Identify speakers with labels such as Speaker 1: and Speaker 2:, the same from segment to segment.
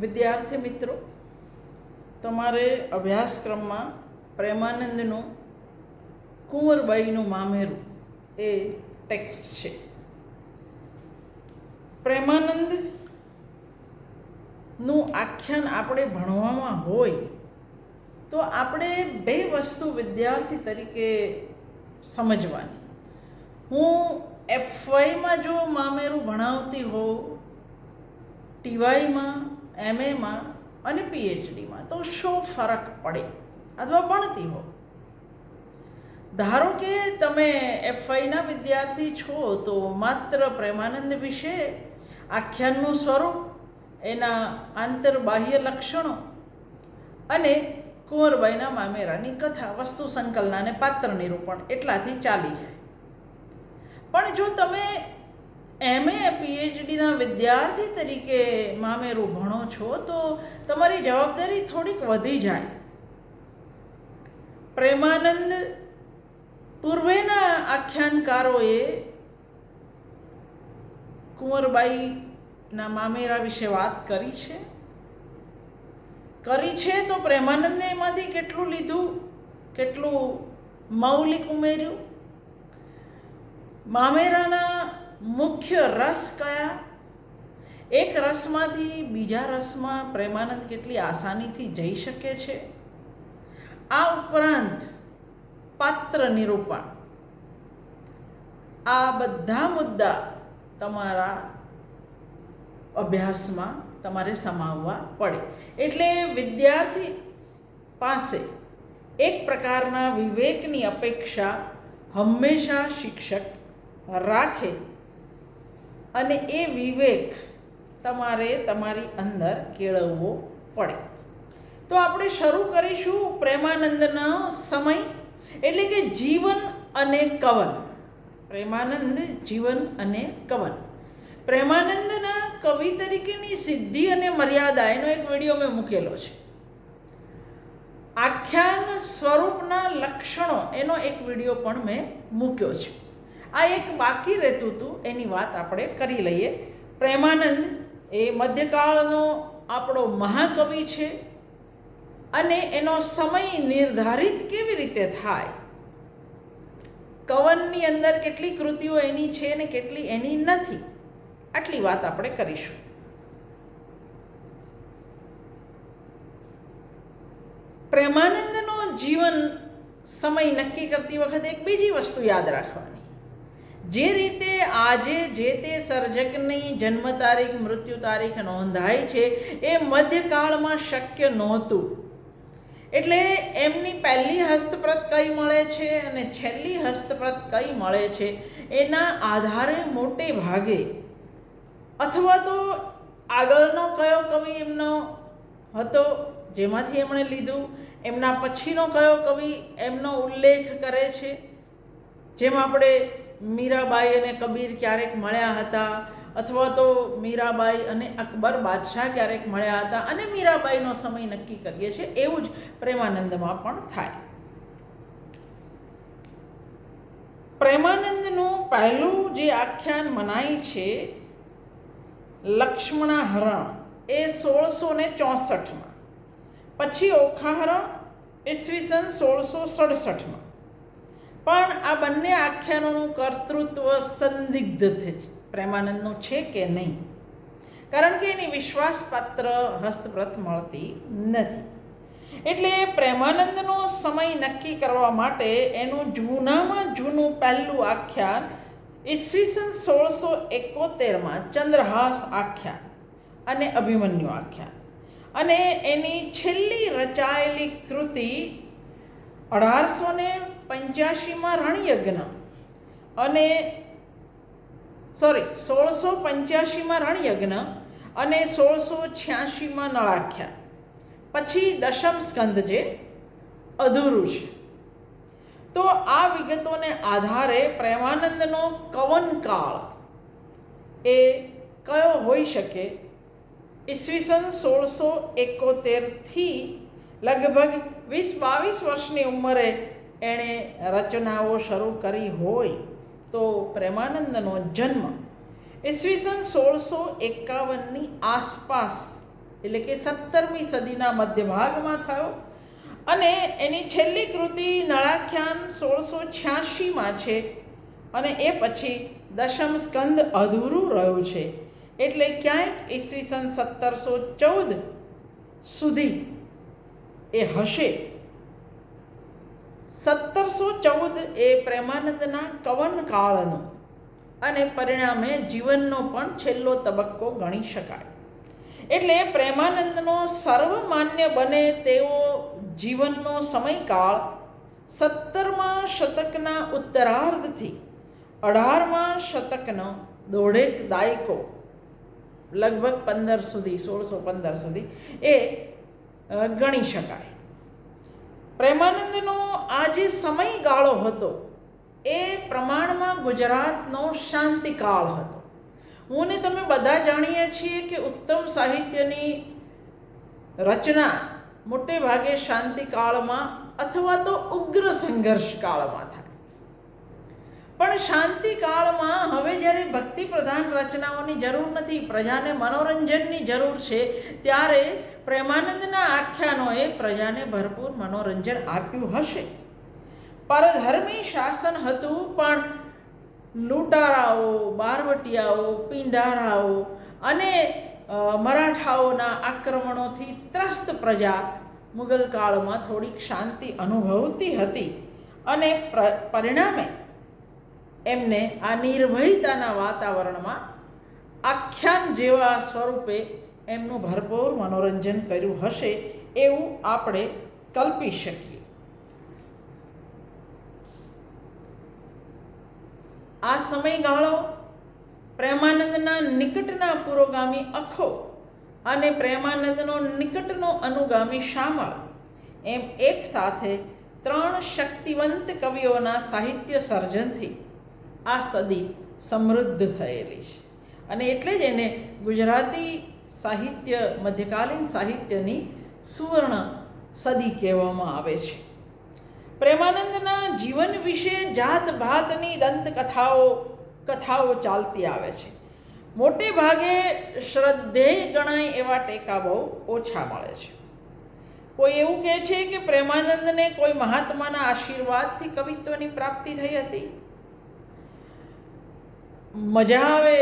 Speaker 1: વિદ્યાર્થી મિત્રો, તમારે અભ્યાસક્રમમાં પ્રેમાનંદનું, કુંવરબાઈનું મામેરું એ ટેક્સ્ટ છે. પ્રેમાનંદનું આખ્યાન આપણે ભણવામાં હોય, તો આપણે બે વસ્તુ વિદ્યાર્થી તરીકે સમજવાની. હું એફવાયમાં જો મામેરું ભણાવતી હોઉં ટીવાયમાં એમએમાં અને પીએચડીમાં તો શું ફરક પડે? અથવા ભણતી હો. ધારો કે તમે એફઆઈના વિદ્યાર્થી છો, તો માત્ર પ્રેમાનંદ વિશે આખ્યાનનું સ્વરૂપ, એના આંતરબાહ્ય લક્ષણો અને કુંવરબાઈના મામેરાની કથા, વસ્તુ સંકલન અને પાત્ર નિરૂપણ એટલાથી ચાલી જાય. પણ જો તમે એમએ પીએચડીના વિદ્યાર્થી તરીકે મામેરું ભણો છો, તો તમારી જવાબદારી થોડીક વધી જાય. પ્રેમાનંદ પૂર્વેના આખ્યાનકારોએ કુંવરબાઈના મામેરા વિશે વાત કરી છે. કરી છે તો પ્રેમાનંદે એમાંથી કેટલું લીધું? કેટલું મૌલિક ઉમેર્યું? મામેરાના મુખ્ય રસ કયા? એક રસમાંથી બીજા રસમાં પ્રેમાનંદ કેટલી આસાનીથી જઈ શકે છે? આ ઉપરાંત પાત્ર નિરૂપણ. આ બધા મુદ્દા તમારા અભ્યાસમાં તમારે સમાવવા પડે. એટલે વિદ્યાર્થી પાસે એક પ્રકારના વિવેકની અપેક્ષા હંમેશા શિક્ષક રાખે અને એ વિવેક તમારે તમારી અંદર કેળવવો પડે. તો આપણે શરૂ કરીશું પ્રેમાનંદનો સમય, એટલે કે જીવન અને કવન. પ્રેમાનંદ, જીવન અને કવન. પ્રેમાનંદના કવિ તરીકેની સિદ્ધિ અને મર્યાદા, એનો એક વીડિયો મેં મૂકેલો છે. આખ્યાન સ્વરૂપના લક્ષણો, એનો એક વીડિયો પણ મેં મૂક્યો છે. આ એક બાકી રહેતું હતું, એની વાત આપણે કરી લઈએ. પ્રેમાનંદ એ મધ્યકાળનો આપણો મહાકવિ છે અને એનો સમય નિર્ધારિત કેવી રીતે થાય? કવનની અંદર કેટલી કૃતિઓ એની છે ને કેટલી એની નથી? આટલી વાત આપણે કરીશું. પ્રેમાનંદનો જીવન સમય નક્કી કરતી વખતે એક બીજી વસ્તુ યાદ રાખવાની. જે રીતે આજે જે તે સર્જકની જન્મ તારીખ, મૃત્યુ તારીખ નોંધાય છે, એ મધ્યકાળમાં શક્ય નહોતું. એટલે એમની પહેલી હસ્તપ્રત કઈ મળે છે અને છેલ્લી હસ્તપ્રત કઈ મળે છે, એના આધારે મોટે ભાગે અથવા તો આગળનો કયો કવિ એમનો હતો, જેમાંથી એમણે લીધું, એમના પછીનો કયો કવિ એમનો ઉલ્લેખ કરે છે, જેમ આપણે મીરાબાઈ અને કબીર ક્યારેક મળ્યા હતા, અથવા તો મીરાબાઈ અને અકબર બાદશાહ ક્યારેક મળ્યા હતા, અને મીરાબાઈનો સમય નક્કી કરીએ છીએ, એવું જ પ્રેમાનંદમાં પણ થાય. પ્રેમાનંદનું પહેલું જે આખ્યાન મનાય છે, લક્ષ્મણા હરણ, એ સોળસો ને ચોસઠમાં. પછી ઓખાહરણ, ઈસવીસન સોળસો સડસઠમાં. પણ આ બંને આખ્યાનોનું કર્તૃત્વ સંદિગ્ધ છે. પ્રેમાનંદનું છે કે નહીં? કારણ કે એની વિશ્વાસપાત્ર હસ્તપ્રત મળતી નથી. એટલે પ્રેમાનંદનો સમય નક્કી કરવા માટે એનું જૂનામાં જૂનું પહેલું આખ્યાન ઈસવીસન સોળસો એકોતેરમાં ચંદ્રહાસ આખ્યાન અને અભિમન્યુ આખ્યાન. અને એની છેલ્લી રચાયેલી કૃતિ અઢારસો ને પંચ્યાસીમાં રણયજ્ઞ. અને સોરી સોળસો પંચ્યાસીમાં રણયજ્ઞ અને સોળસો છ્યાસીમાં નળાખ્યા. પછી દશમ સ્કંદ જે અધૂરું છે. તો આ વિગતોને આધારે પ્રેમાનંદનો કવનકાળ એ કયો હોઈ શકે? ઈસવીસન સોળસો એકોતેરથી લગભગ વીસ બાવીસ વર્ષની ઉંમરે એણે રચનાઓ શરૂ કરી હોય તો પ્રેમાનંદનો જન્મ ઈસવીસન સોળસો એકાવનની આસપાસ એટલે કે સત્તરમી સદીના મધ્ય ભાગમાં થયો અને એની છેલ્લી કૃતિ નળાખ્યાન સોળસો છ્યાસીમાં છે અને એ પછી દશમ સ્કંદ અધૂરું રહ્યું છે એટલે ક્યાંક ઈસવીસન સત્તરસો ચૌદ સુધી એ હશે. સત્તરસો ચૌદ એ પ્રેમાનંદના કવન કાળનો અને પરિણામે જીવનનો પણ છેલ્લો તબક્કો ગણી શકાય. એટલે પ્રેમાનંદનો સર્વમાન્ય બને તેવો જીવનનો સમયકાળ સત્તરમા શતકના ઉત્તરાર્ધથી અઢારમા શતકનો દોઢેક દાયકો લગભગ પંદર સુધી, સોળસો પંદર સુધી એ ગણી શકાય. પ્રેમાનંદનો આ જે સમયગાળો હતો, એ પ્રમાણમાં ગુજરાતનો શાંતિકાળ હતો. હું ને તમે બધા જાણીએ છીએ કે ઉત્તમ સાહિત્યની રચના મોટે ભાગે શાંતિકાળમાં અથવા તો ઉગ્ર સંઘર્ષ કાળમાં થાય. પણ શાંતિકાળમાં હવે જ્યારે ભક્તિ પ્રધાન રચનાઓની જરૂર નથી, પ્રજાને મનોરંજનની જરૂર છે, ત્યારે પ્રેમાનંદના આખ્યાનોએ પ્રજાને ભરપૂર મનોરંજન આપ્યું હશે. પરધર્મી શાસન હતું, પણ લૂંટારાઓ, બારવટિયાઓ પિંડારાઓ અને મરાઠાઓના આક્રમણોથી ત્રસ્ત પ્રજા મુગલ કાળમાં થોડીક શાંતિ અનુભવતી હતી અને પરિણામે એમને આ નિર્ભયતાના વાતાવરણમાં આખ્યાન જેવા સ્વરૂપે એમનું ભરપૂર મનોરંજન કર્યું હશે એવું આપણે કલ્પી શકીએ. આ સમયગાળો પ્રેમાનંદના નિકટના પુરોગામી અખો અને પ્રેમાનંદનો નિકટનો અનુગામી શામળ એમ એક સાથે ત્રણ શક્તિવંત કવિઓના સાહિત્ય સર્જનથી આ સદી સમૃદ્ધ થયેલી છે. અને એટલે જ એને ગુજરાતી સાહિત્ય, મધ્યકાલીન સાહિત્યની સુવર્ણ સદી કહેવામાં આવે છે. પ્રેમાનંદના જીવન વિશે જાત ભાતની દંતકથાઓ, કથાઓ ચાલતી આવે છે. મોટે ભાગે શ્રદ્ધેય ગણાય એવા ટેકા બહુ ઓછા મળે છે. કોઈ એવું કહે છે કે પ્રેમાનંદને કોઈ મહાત્માના આશીર્વાદથી કવિત્વની પ્રાપ્તિ થઈ હતી? મજા આવે,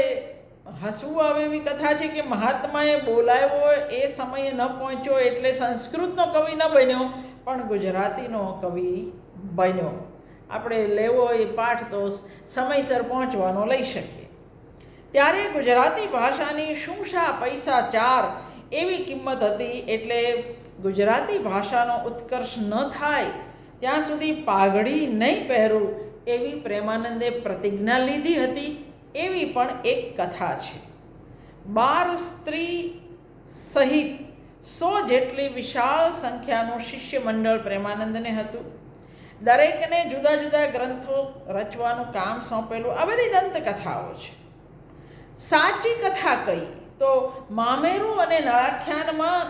Speaker 1: હસવું આવે એવી કથા છે કે મહાત્માએ બોલાવ્યો એ સમયે ન પહોંચ્યો એટલે સંસ્કૃતનો કવિ ન બન્યો, પણ ગુજરાતીનો કવિ બન્યો. આપણે લેવો એ પાઠ તો સમયસર પહોંચવાનો લઈ શકીએ. ત્યારે ગુજરાતી ભાષાની શું શા પૈસા ચાર એવી કિંમત હતી એટલે ગુજરાતી ભાષાનો ઉત્કર્ષ ન થાય, ત્યાં સુધી પાઘડી નહીં પહેરું એવી પ્રેમાનંદે પ્રતિજ્ઞા લીધી હતી. એવી પણ એક કથા છે. બાર સ્ત્રી સહિત સો જેટલી વિશાળ સંખ્યાનું શિષ્ય મંડળ પ્રેમાનંદને હતું. દરેકને જુદા જુદા ગ્રંથો રચવાનું કામ સોંપેલું આ બધી દંતકથાઓ છે. સાચી કથા કઈ તો મામેરું અને નળાખ્યાનમાં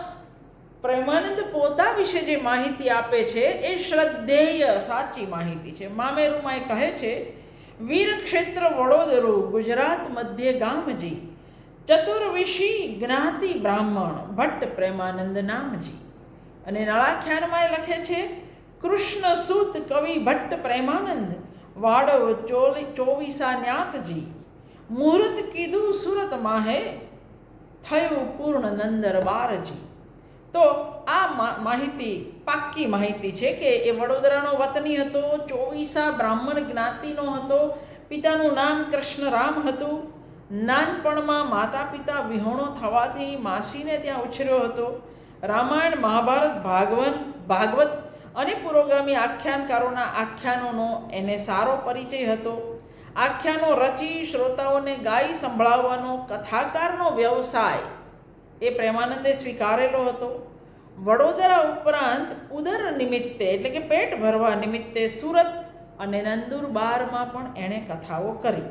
Speaker 1: પ્રેમાનંદ પોતા વિશે જે માહિતી આપે છે એ શ્રદ્ધેય સાચી માહિતી છે. મામેરુમાં એ કહે છે વીર ક્ષેત્ર વડોદરું, ગુજરાત મધ્ય ગામજી. ચતુર્વિશી જ્ઞાતિ બ્રાહ્મણ, ભટ્ટ પ્રેમાનંદ નામજી. અને નળાખ્યાનમાં એ લખે છે કૃષ્ણ સૂત કવિ ભટ્ટ પ્રેમાનંદ, વાડવ ચોલી ચોવીસા ન્યાતજી. મુહૂર્ત કીધું સુરત માહે, થયું પૂર્ણ નંદર બારજી તો આ માહિતી, પાક્કી માહિતી છે કે એ વડોદરાનો વતની હતો, ચોવીસા બ્રાહ્મણ જ્ઞાતિનો હતો, પિતાનું નામ કૃષ્ણરામ હતું. નાનપણમાં માતા પિતા વિહોણો થવાથી માસીને ત્યાં ઉછર્યો હતો. રામાયણ, મહાભારત, ભાગવન, ભાગવત અને પુરોગામી આખ્યાનકારોના આખ્યાનોનો એને સારો પરિચય હતો. આખ્યાનો રચી શ્રોતાઓને ગાઈ સંભળાવવાનો કથાકારનો વ્યવસાય એ પ્રેમાનંદે સ્વીકારેલો હતો. વડોદરા ઉપરાંત ઉદર નિમિત્તે, એટલે કે પેટ ભરવા નિમિત્તે સુરત અને નંદુરબારમાં પણ એણે કથાઓ કરી.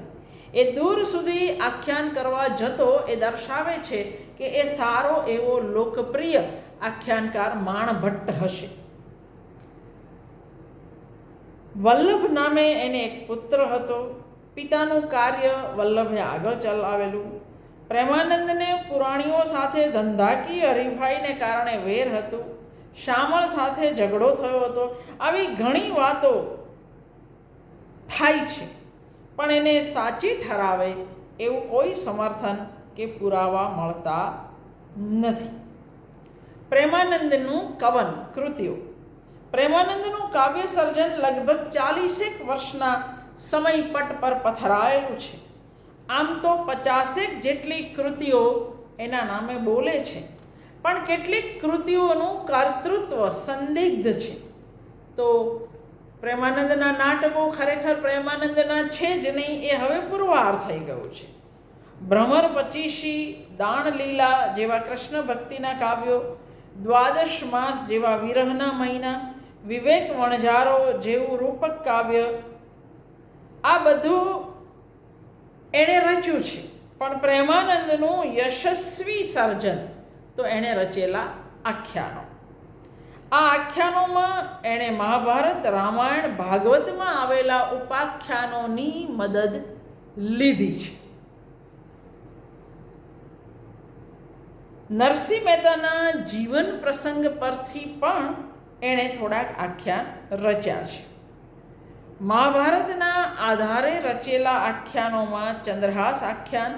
Speaker 1: એ દૂર સુધી આખ્યાન કરવા જતો એ દર્શાવે છે કે એ સારો એવો લોકપ્રિય આખ્યાનકાર માણ ભટ્ટ હશે. વલ્લભ નામે એને એક પુત્ર હતો. પિતાનું કાર્ય વલ્લભે આગળ ચલાવેલું. પ્રેમાનંદને પુરાણીઓ સાથે ધંધાકીય હરીફાઈને કારણે વેર હતું. શામળ સાથે ઝઘડો થયો હતો. આવી ઘણી વાતો થાય છે, પણ એને સાચી ઠરાવે એવું કોઈ સમર્થન કે પુરાવા મળતા નથી. પ્રેમાનંદનું કવન કૃત્યો પ્રેમાનંદનું કાવ્ય સર્જન લગભગ ચાલીસેક વર્ષના સમય પટ પર પથરાયેલું છે. આમ તો પચાસેક જેટલી કૃતિઓ એના નામે બોલે છે. પણ કેટલીક કૃતિઓનું કર્તૃત્વ સંદિગ્ધ છે. તો પ્રેમાનંદના નાટકો ખરેખર પ્રેમાનંદના છે જ નહીં, એ હવે પુરવાર થઈ ગયું છે. ભ્રમર પચીસી દાણલીલા જેવા કૃષ્ણ ભક્તિના કાવ્યો, દ્વાદશ માસ જેવા વિરહના મહિના, વિવેક વણઝારો જેવું રૂપક કાવ્ય, આ બધું એણે રચ્યું છે. પણ પ્રેમાનંદનું યશસ્વી સર્જન તો એણે રચેલા આખ્યાનો. આ આખ્યાનોમાં એણે મહાભારત, રામાયણ, ભાગવતમાં આવેલા ઉપાખ્યાનોની મદદ લીધી છે. નરસિંહ મહેતાના જીવન પ્રસંગ પરથી પણ એણે થોડાક આખ્યાન રચ્યા છે. મહાભારતના આધારે રચેલા આખ્યાનોમાં ચંદ્રહાસ આખ્યાન,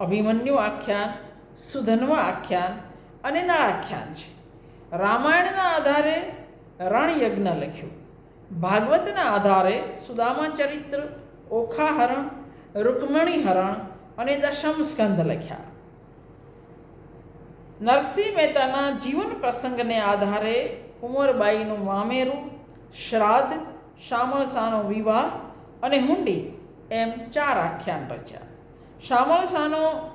Speaker 1: અભિમન્યુ આખ્યાન, સુધન્વ આખ્યાન અને નળાખ્યાન છે. રામાયણના આધારે રણયજ્ઞ લખ્યું. ભાગવતના આધારે સુદામા ચરિત્ર, ઓખાહરણ રૂકમણી હરણ અને દશમ સ્કંદ લખ્યા. નરસિંહ મહેતાના જીવન પ્રસંગને આધારે કુંવરબાઈનું મામેરું શ્રાદ્ધ શામળસાનો વિવાહ અને હુંડી એમ ચાર આખ્યાન રચ્યા. શામળસાનો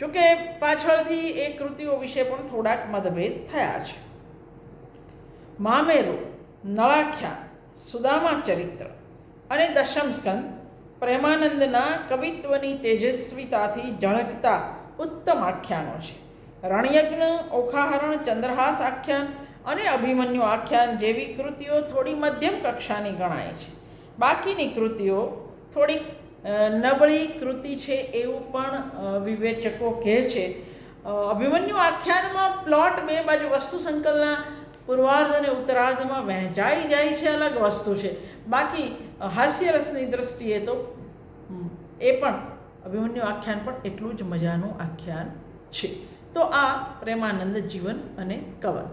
Speaker 1: જોકે પાછળથી એ કૃતિઓ વિશે પણ થોડાક મતભેદ થયા છે. મામેરો નળાખ્યાન સુદામા ચરિત્ર અને દશમ સ્કંદ પ્રેમાનંદના કવિત્વની તેજસ્વીતાથી ઝળકતા ઉત્તમ આખ્યાનો છે. રણયજ્ઞ, ઓખાહરણ, ચંદ્રહાસ આખ્યાન અને અભિમન્યુ આખ્યાન જેવી કૃતિઓ થોડી મધ્યમ કક્ષાની ગણાય છે. બાકીની કૃતિઓ થોડીક નબળી કૃતિ છે એવું પણ વિવેચકો કહે છે. અભિમન્યુ આખ્યાનમાં પ્લોટ બે બાજુ વસ્તુ સંકલના પૂર્વાર્ધ અને ઉત્તરાર્ધમાં વહેંચાઈ જાય છે, અલગ વસ્તુ છે. બાકી હાસ્યરસની દ્રષ્ટિએ તો એ પણ અભિમન્યુ આખ્યાન પણ એટલું જ મજાનું આખ્યાન છે. તો આ પ્રેમાનંદ જીવન અને કવન.